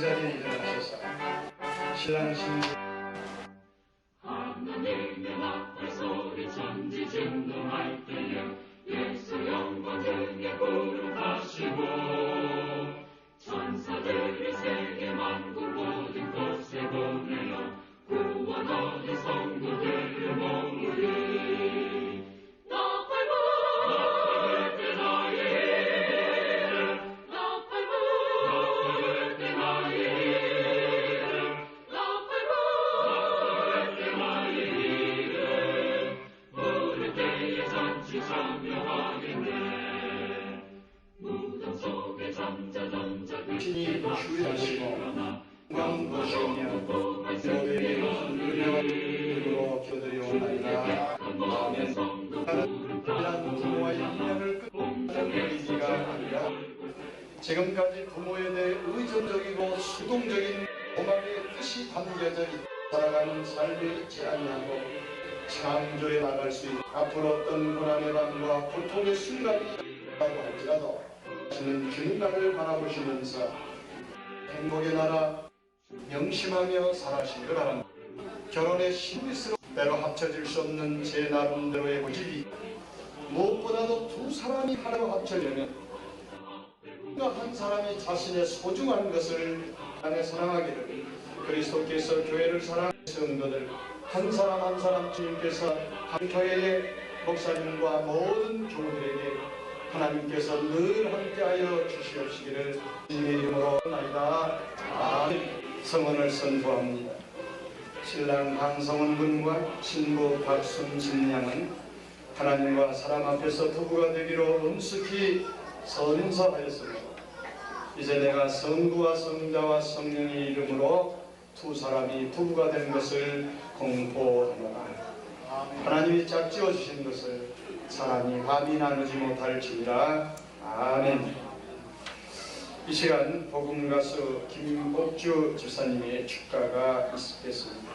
그 자리에 일어나셔서 신 너희에게 은혜와 힘으로 겨드려오나이다 아멘 하나님 부모와의 인연을 끊는 의지가 아니라 지금까지 부모에 대해 의존적이고 수동적인 고막의 뜻이 담겨져 있- 살아가는 삶이 있지 아니하고 창조해 나갈 수 있는 앞으로 어떤 고난의 밤과 고통의 순간이 있다고 할지라도 저는 균난을 바라보시면서 행복의 나라 명심하며 살아가시길 바랍니다. 결혼의 신비스러운 때로 합쳐질 수 없는 제 나름대로의 고집이 무엇보다도 두 사람이 하나로 합쳐지면 한 사람이 자신의 소중한 것을 안에 사랑하기를 그리스도께서 교회를 사랑하는 성도들 한 사람 한 사람 주님께서 한 교회의 목사님과 모든 교우들에게 하나님께서 늘 함께하여 주시옵시기를 주님의 이름으로 나이다 아멘 성원을 선포합니다 신랑 강성원 군과 신부 박순진 양은 하나님과 사람 앞에서 부부가 되기로 엄숙히 선서하였습니다. 이제 내가 성부와 성자와 성령의 이름으로 두 사람이 부부가 된 것을 공포하노라. 하나님이 짝지어 주신 것을 사람이 감히 나누지 못할지니라. 아멘. 이 시간 복음 가수 김복주 집사님의 축가가 있겠습니다.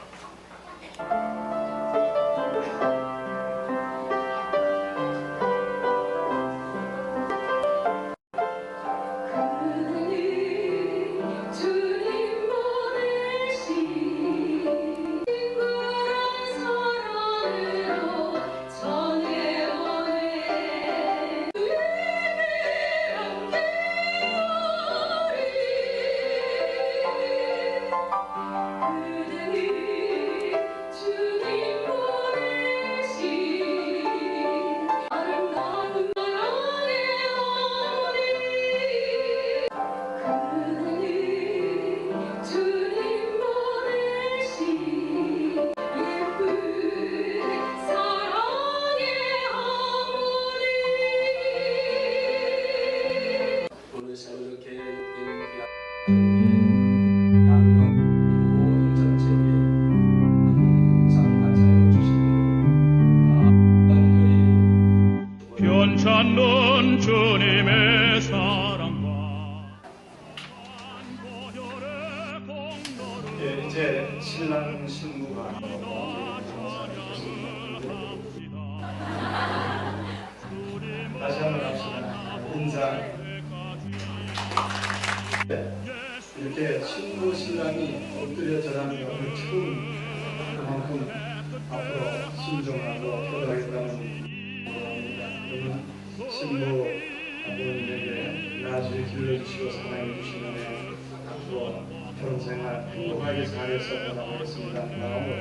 신랑 신부가 다시 한번 합시다. 인사. 네. 이렇게 신부 신랑이 엎드려 절하는 것을 처음 그만큼 앞으로 신중하고 겁니다. 여러분 신부 아버님에게 나중에 길러주시고 사랑해 주시는 앞으로 생활 행복하게 잘해서 보내겠습니다. 마음으로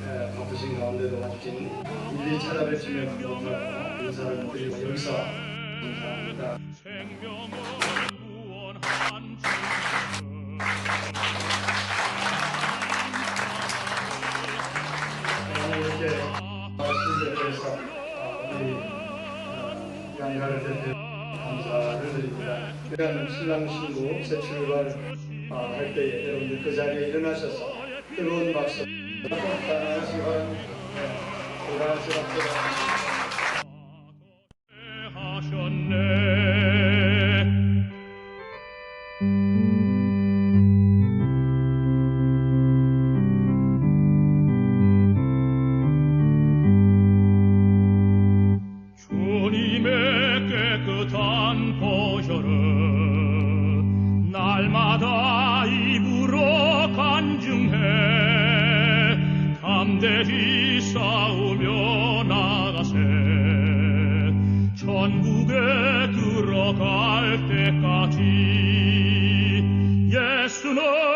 네, 바쁘신 가운데도 와주신 일일이 찾아뵙시면 감사하고 인사를 드리고 여기서 감사합니다. 이렇게 말씀에 대해서 우리 어, 양가를 대표. 그러면 신랑 신부 새 출발 어, 할 때에 여러분들 그 자리에 일어나셔서 뜨거운 박수 따라하시고 돌아가시고 하셨네 날마다 입으로 간증해 담대히 싸우며 나가세. 천국에 들어갈 때까지 예수는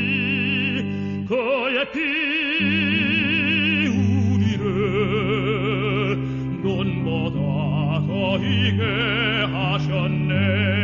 그의 피 우리를 눈보다 더 희게 하셨네